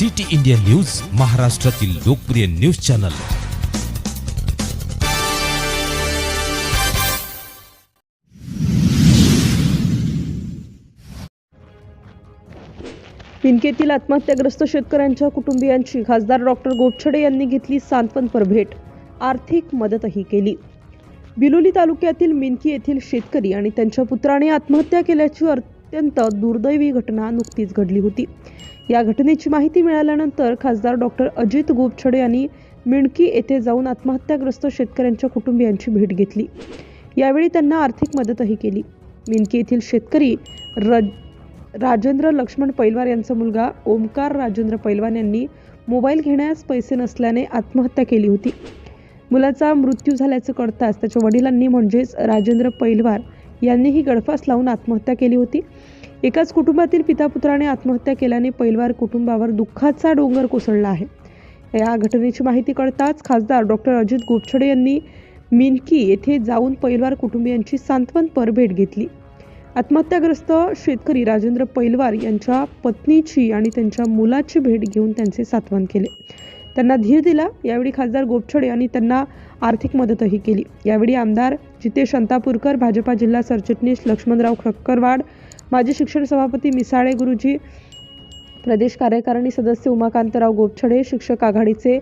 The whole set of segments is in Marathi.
सिटी इंडिया न्यूज महाराष्ट्रातील लोकप्रिय न्यूज चॅनल. पिनकेतील आत्महत्याग्रस्त शेतकऱ्यांच्या कुटुंबियांची खासदार डॉक्टर गोपछडे यांनी घेतली सांत्वनपर भेट. आर्थिक मदतही केली. बिलोली तालुक्यातील मिनकी येथील शेतकरी आणि त्यांच्या पुत्राने आत्महत्या केल्याची अत्यंत दुर्दैवी घटना नुकतीच घडली होती. या घटनेची माहिती मिळाल्यानंतर खासदार डॉक्टर अजित गोपछडे यांनी मिणकी येथे जाऊन आत्महत्याग्रस्त शेतकऱ्यांच्या कुटुंबियांची भेट घेतली. यावेळी त्यांना आर्थिक मदतही केली. मिणकी येथील शेतकरी रज राजेंद्र लक्ष्मण पैलवार यांचा मुलगा ओमकार राजेंद्र पैलवान यांनी मोबाईल घेण्यास पैसे नसल्याने आत्महत्या केली होती. मुलाचा मृत्यू झाल्याचं कळताच त्याच्या वडिलांनी म्हणजेच राजेंद्र पैलवार यांनीही गळफास लावून आत्महत्या केली होती. एकाच कुटुंबातील पितापुत्राने आत्महत्या केल्याने पैलवार कुटुंबावर दुःखाचा डोंगर कोसळला आहे. या घटनेची माहिती कळताच खासदार डॉक्टर अजित गोपछडे यांनी मिनकी येथे जाऊन पैलवार कुटुंबियांची सांत्वनपर भेट घेतली. आत्महत्याग्रस्त शेतकरी राजेंद्र पैलवार यांच्या पत्नीची आणि त्यांच्या मुलाची भेट घेऊन त्यांचे सांत्वन केले. त्यांना धीर दिला. यावेळी खासदार गोपछडे यांनी त्यांना आर्थिक मदतही केली. यावेळी आमदार जितेश अंतापूरकर भाजपा जिल्हा सरचिटणीस लक्ष्मणराव खक्करवाड माजी शिक्षण सभापती मिसाळे गुरुजी प्रदेश कार्यकारिणी सदस्य उमाकांतराव गोपछडे शिक्षक आघाडीचे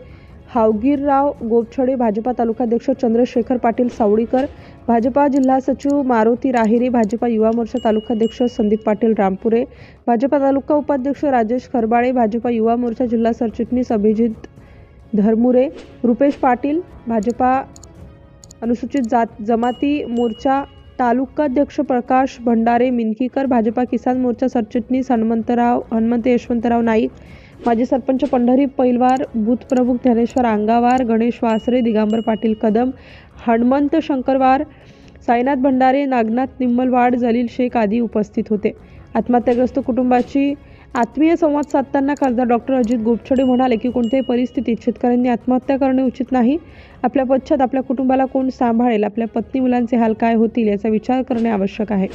हावगीरराव गोपछडे भाजपा तालुकाध्यक्ष चंद्रशेखर पाटील सावळीकर भाजपा जिल्हा सचिव मारुती राहिरे भाजपा युवा मोर्चा तालुकाध्यक्ष संदीप पाटील रामपुरे भाजपा तालुका उपाध्यक्ष राजेश खरबाळे भाजपा युवा मोर्चा जिल्हा सरचिटणीस अभिजित धरमुरे रुपेश पाटील भाजपा अनुसूचित जात जमाती मोर्चा तालुकाध्यक्ष प्रकाश भंडारे मिनकीकर भाजपा किसान मोर्चा सरचिटणीस हनुमंतराव हनुमंत यशवंतराव नाईक माजी सरपंच पंढरी पैलवार बूथप्रमुख ज्ञानेश्वर अंगावार गणेश वासरे दिगांबर पाटील कदम हनुमंत शंकरवार साईनाथ भंडारे नागनाथ निम्मलवाड जलील शेख आदी उपस्थित होते. आत्महत्याग्रस्त कुटुंबाची आत्मीय संवाद साधताना खासदार डॉक्टर अजित गोपछडे म्हणाले की कोणत्याही परिस्थितीत शेतकऱ्यांनी आत्महत्या करणे उचित नाही. आपल्या पश्चात आपल्या कुटुंबाला कोण सांभाळेल? आपल्या पत्नी मुलांचे हाल काय होतील याचा विचार करणे आवश्यक आहे.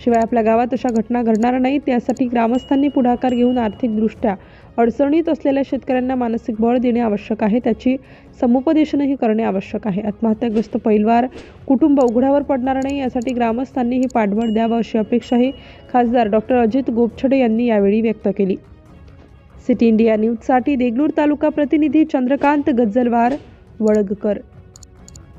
शिवाय आपल्या गावात अशा घटना घडणार नाहीत यासाठी ग्रामस्थांनी पुढाकार घेऊन आर्थिकदृष्ट्या अडचणीत असलेल्या शेतकऱ्यांना मानसिक बळ देणे आवश्यक आहे. त्याची समुपदेशनही करणे आवश्यक आहे. आत्महत्याग्रस्त पैलवार कुटुंब उघड्यावर पडणार नाही यासाठी ग्रामस्थांनी ही पाठबळ द्यावं अशी अपेक्षाही खासदार डॉक्टर अजित गोपछडे यांनी यावेळी व्यक्त केली. सिटी इंडिया न्यूजसाठी देगलूर तालुका प्रतिनिधी चंद्रकांत गज्जलवार वळगकर.